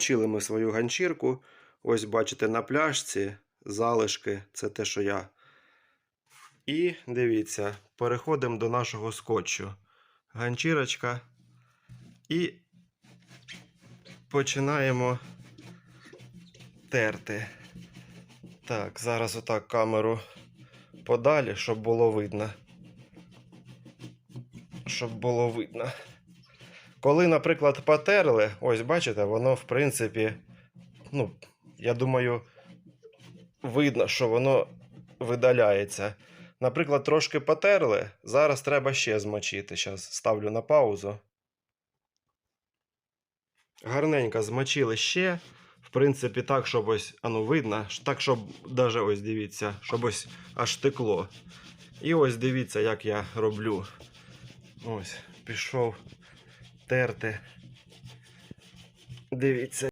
Вчили ми свою ганчірку. Ось бачите на пляшці залишки, це те, що я. І дивіться, переходимо до нашого скотчу. Ганчірочка. І починаємо терти. Так, зараз отак камеру подалі, щоб було видно. Щоб було видно. Коли, наприклад, потерли, ось бачите, воно, в принципі, ну, я думаю, видно, що воно видаляється. Наприклад, трошки потерли, зараз треба ще змочити. Зараз ставлю на паузу. Гарненько змочили ще. В принципі, так, щоб ось, а ну видно, так, щоб даже ось дивіться, щоб ось аж текло. І ось дивіться, як я роблю. Ось, пішов терти. Дивіться.